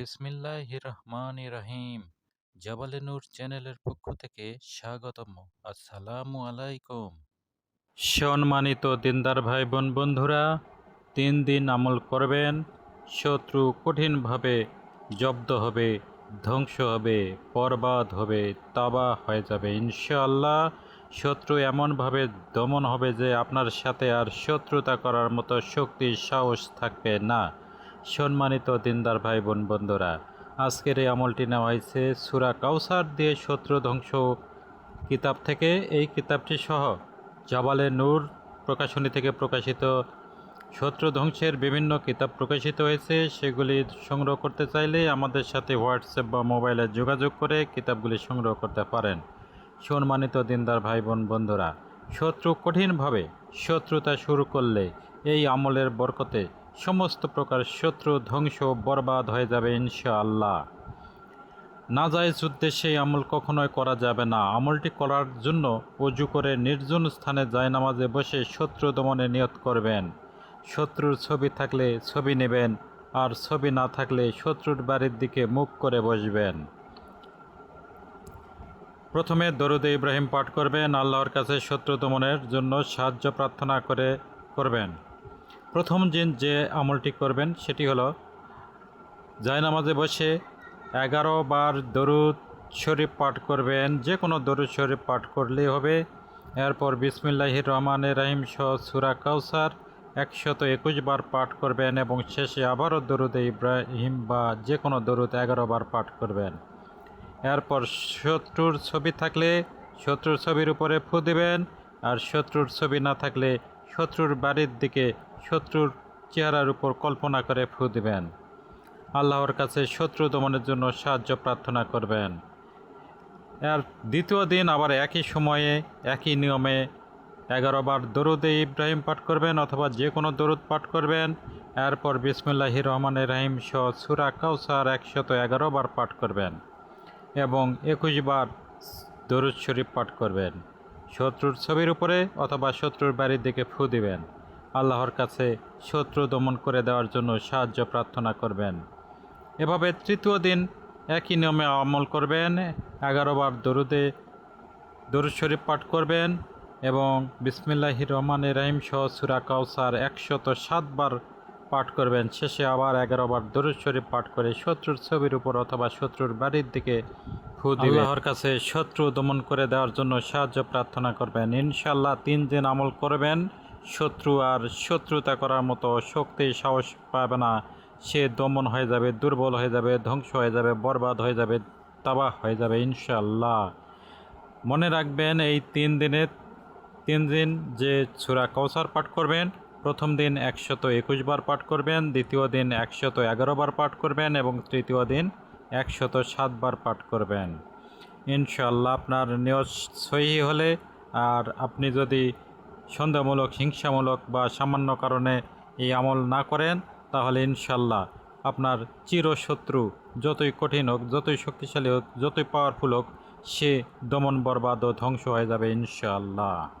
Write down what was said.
বিসমিল্লাহ রহমান রহিম জাবালে নূর চ্যানেলের পক্ষ থেকে স্বাগতম। আসসালামু আলাইকুম। সম্মানিত দিনদার ভাই বোন বন্ধুরা, তিন দিন আমল করবেন, শত্রু কঠিনভাবে জব্দ হবে, ধ্বংস হবে, বরবাদ হবে, তাবা হয়ে যাবে, ইনশাআল্লাহ। শত্রু এমনভাবে দমন হবে যে আপনার সাথে আর শত্রুতা করার মতো শক্তি, সাহস থাকবে না। সম্মানিত দিনদার ভাই বোন বন্ধুরা, আজকের এই আমলটি নেওয়া হয়েছে সুরা কাউসার দিয়ে শত্রু ধ্বংস কিতাব থেকে। এই কিতাবটি সহ জাবালে নূর প্রকাশনী থেকে প্রকাশিত শত্রু ধ্বংসের বিভিন্ন কিতাব প্রকাশিত হয়েছে। সেগুলি সংগ্রহ করতে চাইলে আমাদের সাথে হোয়াটসঅ্যাপ বা মোবাইলে যোগাযোগ করে কিতাবগুলি সংগ্রহ করতে পারেন। সম্মানিত দিনদার ভাই বোন বন্ধুরা, শত্রু কঠিনভাবে শত্রুতা শুরু করলে এই আমলের বরকতে সমস্ত প্রকার শত্রু ধ্বংস বরবাদ হয়ে যাবে ইনশাআল্লাহ। নাজায়জ উদ্দেশ্যে এই আমল কখনোই করা যাবে না। আমলটি করার জন্য অজু করে নির্জন স্থানে জায়নামাজে বসে শত্রু দমনে নিয়ত করবেন। শত্রুর ছবি থাকলে ছবি নেবেন আর ছবি না থাকলে শত্রুর বাড়ির দিকে মুখ করে বসবেন। প্রথমে দরুদে ইব্রাহিম পাঠ করবেন, আল্লাহর কাছে শত্রু দমনের জন্য সাহায্য প্রার্থনা করে করবেন। প্রথম দিন যে আমলটি করবেন, সেটি হলো জায়নামাজে বসে এগারো বার দরুদ শরীফ পাঠ করবেন, যে কোনো দরুদ শরীফ পাঠ করলেই হবে। এরপর বিসমিল্লাহির রহমান রাহিম সহ সুরা কাউসার একশত একুশ বার পাঠ করবেন এবং শেষে আবারও দরুদে ইব্রাহিম বা যে কোনো দরুদ এগারো বার পাঠ করবেন। এরপর শত্রুর ছবি থাকলে শত্রুর ছবির উপরে ফু দেবেন, আর শত্রুর ছবি না থাকলে শত্রুর বাড়ির দিকে শত্রুর চেহারার উপর কল্পনা করে ফু দেবেন। আল্লাহর কাছে শত্রু দমনের জন্য সাহায্য প্রার্থনা করবেন। আর দ্বিতীয় দিন আবার একই সময়ে, একই নিয়মে এগারো বার দরুদে ইব্রাহিম পাঠ করবেন অথবা যে কোনো দরুদ পাঠ করবেন। এরপর বিসমুল্লাহি রহমানের রাহিম সহ সুরা কাউসার একশত এগারো বার পাঠ করবেন এবং একুশ বার দরুদ শরীফ পাঠ করবেন। শত্রুর ছবির উপরে অথবা শত্রুর বাড়ির দিকে ফু দিবেন। আল্লাহর কাছে শত্রু দমন করে দেওয়ার জন্য সাহায্য প্রার্থনা করবেন। এভাবে তৃতীয় দিন একই নিয়মে আমল করবেন, এগারো বার দরুদে দরুদ শরীফ পাঠ করবেন এবং বিসমিল্লাহি রহমান রাহিম সহ সুরা কাউসার একশত সাতবার পাঠ করবেন। শেষে আবার এগারো বার দরুদ শরীফ পাঠ করে শত্রুর ছবির উপর অথবা শত্রুর বাড়ির দিকে আল্লাহর কাছে শত্রু দমন করে দেওয়ার জন্য সাহায্য প্রার্থনা করবেন। ইনশাল্লাহ তিন দিন আমল করবেন। শত্রু আর শত্রুতা করার মতো শক্তি সাহস পাবে না। সে দমন হয়ে যাবে, দুর্বল হয়ে যাবে, ধ্বংস হয়ে যাবে, বরবাদ হয়ে যাবে, তাবাহ হয়ে যাবে ইনশাল্লাহ মনে রাখবেন, এই তিন দিনে তিন দিন যে সুরা কৌসার পাঠ করবেন, প্রথম দিন একশত একুশ বার পাঠ করবেন, দ্বিতীয় দিন একশত এগারো বার পাঠ করবেন এবং তৃতীয় দিন একশত সাতবার পাঠ করবেন। ইনশাল্লাহ আপনার নিয়ত সহি হলে, আর আপনি যদি সন্দেহমূলক, হিংসামূলক বা সামান্য কারণে এই আমল না করেন, তাহলে ইনশাল্লাহ আপনার চিরশত্রু, যতই কঠিন হোক, যতই শক্তিশালী হোক, যতই পাওয়ারফুল হোক, সে দমন বরবাদ ও ধ্বংস হয়ে যাবে ইনশাল্লাহ